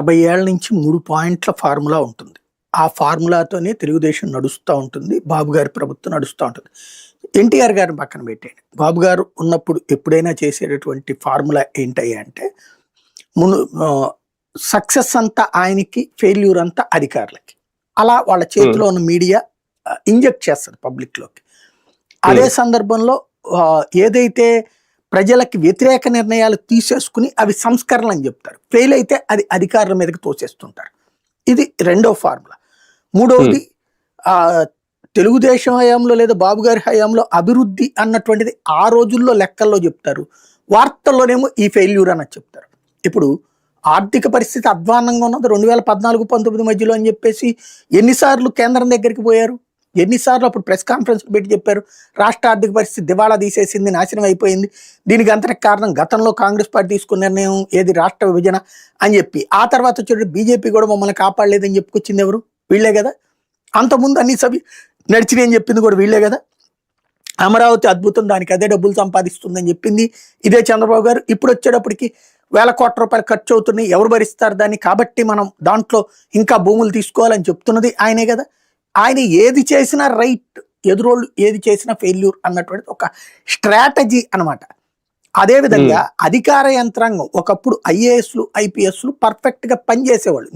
యాభై ఏళ్ళ నుంచి మూడు పాయింట్ల ఫార్ములా ఉంటుంది. ఆ ఫార్ములాతోనే తెలుగుదేశం నడుస్తూ ఉంటుంది బాబు గారి ప్రభుత్వం నడుస్తూ ఉంటుంది. ఎన్టీఆర్ గారిని పక్కన పెట్టేయండి. బాబు గారు ఉన్నప్పుడు ఎప్పుడైనా చేసేటటువంటి ఫార్ములా ఏంటయ్యా అంటే మును సక్సెస్ అంతా ఆయనకి ఫెయిల్యూర్ అంతా అధికారులకి. అలా వాళ్ళ చేతిలో ఉన్న మీడియా ఇంజెక్ట్ చేస్తుంది పబ్లిక్లోకి. అదే సందర్భంలో ఏదైతే ప్రజలకి వ్యతిరేక నిర్ణయాలు తీసేసుకుని అవి సంస్కరణలు అని చెప్తారు. ఫెయిల్ అయితే అది అధికారుల మీదకి తోసేస్తుంటారు. ఇది రెండో ఫార్ములా. మూడవది ఆ తెలుగుదేశం హయాంలో లేదా బాబు గారి హయాంలో అభివృద్ధి అన్నటువంటిది ఆ రోజుల్లో లెక్కల్లో చెప్తారు. వార్తల్లోనేమో ఈ ఫెయిల్యూర్ అన్నది చెప్తారు. ఇప్పుడు ఆర్థిక పరిస్థితి అధ్వానంగా ఉన్నది. రెండు వేల పద్నాలుగు పంతొమ్మిది మధ్యలో అని చెప్పేసి ఎన్నిసార్లు కేంద్రం దగ్గరికి పోయారు? ఎన్నిసార్లు అప్పుడు ప్రెస్ కాన్ఫరెన్స్ పెట్టి చెప్పారు రాష్ట్ర ఆర్థిక పరిస్థితి దివాళా తీసేసింది నాశనం అయిపోయింది దీనికి అంతటికి కారణం గతంలో కాంగ్రెస్ పార్టీ తీసుకున్న నిర్ణయం ఏది రాష్ట్ర విభజన అని చెప్పి. ఆ తర్వాత వచ్చేటప్పుడు బీజేపీ కూడా మమ్మల్ని కాపాడలేదని చెప్పుకొచ్చింది ఎవరు? వీళ్ళే కదా? అంతకుముందు అన్ని సభి నడిచినాయి అని చెప్పింది కూడా వీళ్ళే కదా? అమరావతి అద్భుతం దానికి అదే డబ్బులు సంపాదిస్తుందని చెప్పింది ఇదే చంద్రబాబు గారు. ఇప్పుడు వచ్చేటప్పటికి వేల కోట్ల రూపాయలు ఖర్చు అవుతున్నాయి ఎవరు భరిస్తారు దాన్ని? కాబట్టి మనం దాంట్లో ఇంకా భూములు తీసుకోవాలని చెప్తున్నది ఆయనే కదా? ఆయన ఏది చేసినా రైట్ ఎదురోళ్ళు ఏది చేసినా ఫెయిల్యూర్ అన్నటువంటిది ఒక స్ట్రాటజీ అన్నమాట. అదేవిధంగా అధికార యంత్రాంగం ఒకప్పుడు ఐఏఎస్లు ఐపీఎస్లు పర్ఫెక్ట్గా పనిచేసేవాళ్ళు.